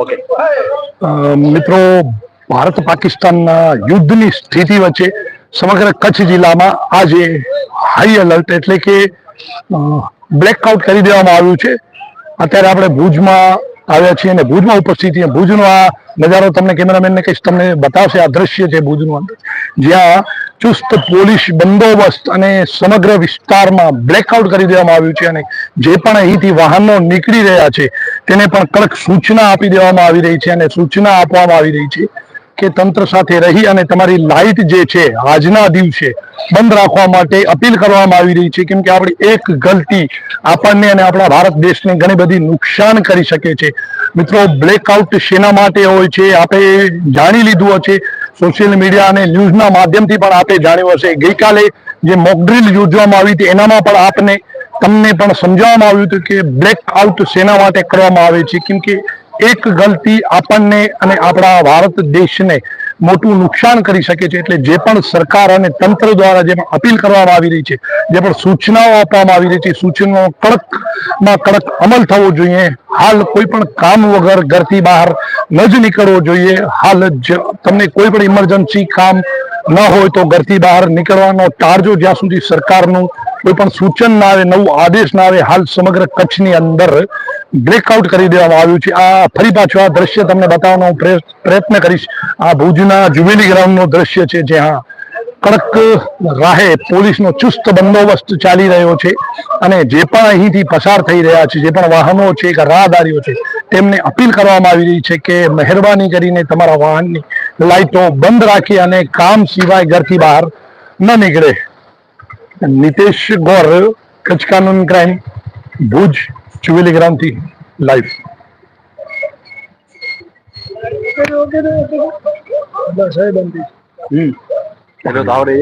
Okay મિત્રો ભારત પાકિસ્તાનના યુદ્ધની સ્થિતિ વચ્ચે સમગ્ર કચ્છ જિલ્લામાં આજે હાઈ એલર્ટ એટલે કે બ્લેકઆઉટ કરી દેવામાં આવ્યું છે. અત્યારે આપણે ભુજમાં આવ્યા છીએ અને ભુજમાં ઉપસ્થિત છીએ. ભુજનો આ નજારો તમને કેમેરામેનને કહીશ તમને બતાવશે આ દ્રશ્ય છે ભુજનું અંદર. જ્યાં ચુસ્ત પોલીસ બંદોબસ્ત અને સમગ્ર વિસ્તારમાં બ્લેકઆઉટ કરી દેવામાં આવ્યું છે અને જે પણ અહીંથી વાહનો નીકળી રહ્યા છે, તેને પણ કડક સૂચના આપી દેવામાં આવી રહી છે અને સૂચના આપવામાં આવી રહી છે કે તંત્ર સાથે રહી અને તમારી લાઇટ જે છે, આજના દિવસે બંધ રાખવા માટે અપીલ કરવામાં આવી રહી છે. કેમ કે આપણી એક ગલતી આપણને અને આપણા ભારત દેશને ઘણી બધી નુકસાન કરી શકે છે. મિત્રો બ્લેકઆઉટ શેના માટે હોય છે? આપણે જાણી લીધું હશે. સોશિયલ મીડિયા અને ન્યૂઝના માધ્યમથી પણ આપણે જાણ્યું હશે. ગઈકાલે જે મોકડ્રીલ યોજવામાં આવી હતી, એનામાં પણ આપને, તમને પણ સમજાવવામાં આવ્યું હતું કે બ્લેકઆઉટ શેના માટે કરવામાં આવે છે. કેમ કે એક ગલતી આપણને અને આપણા ભારત દેશને મોટું નુકસાન કરી શકે છે એટલે જે પણ સરકાર અને તંત્ર દ્વારા જે પણ અપીલ કરવામાં આવી રહી છે, જે પણ સૂચનાઓ આપવામાં આવી રહી છે સૂચનાઓ કડકમાં કડક અમલ થવો જોઈએ. હાલ કોઈ પણ કામ વગર ઘરથી બહાર ન જ નીકળવો જોઈએ. હાલ જ તમને કોઈ પણ ઇમરજન્સી કામ ન હોય તો ઘરથી બહાર નીકળવાનો ટાળજો. જ્યાં સુધી સરકારનું કોઈ પણ સૂચન ના આવે, નવું આદેશ ના આવે, હાલ સમગ્ર કચ્છની અંદર બ્રેકઆઉટ કરી દેવામાં આવ્યું છે. આ ફરી પાછું આ દ્રશ્ય તમને બતાવવાનો હું પ્રયત્ન કરીશ. આ ભુજના જુબેલી ગ્રાઉન્ડનું દ્રશ્ય છે જ્યાં કડક રાહે પોલીસનો ચુસ્ત બંદોબસ્ત ચાલી રહ્યો છે અને જે પણ અહીંથી પસાર થઈ રહ્યા છે, જે પણ વાહનો છે કે રાહદારીઓ છે, તેમને અપીલ કરવામાં આવી રહી છે કે મહેરબાની કરીને તમારા વાહનની લાઇટો બંધ રાખી અને કામ સિવાય ઘરથી બહાર ન નીકળે. નિતેશ ગોર કચ્છ કાનૂન ક્રાઇમ ભુજ ચુવેલી ગ્રામથી લાઈવ આવડે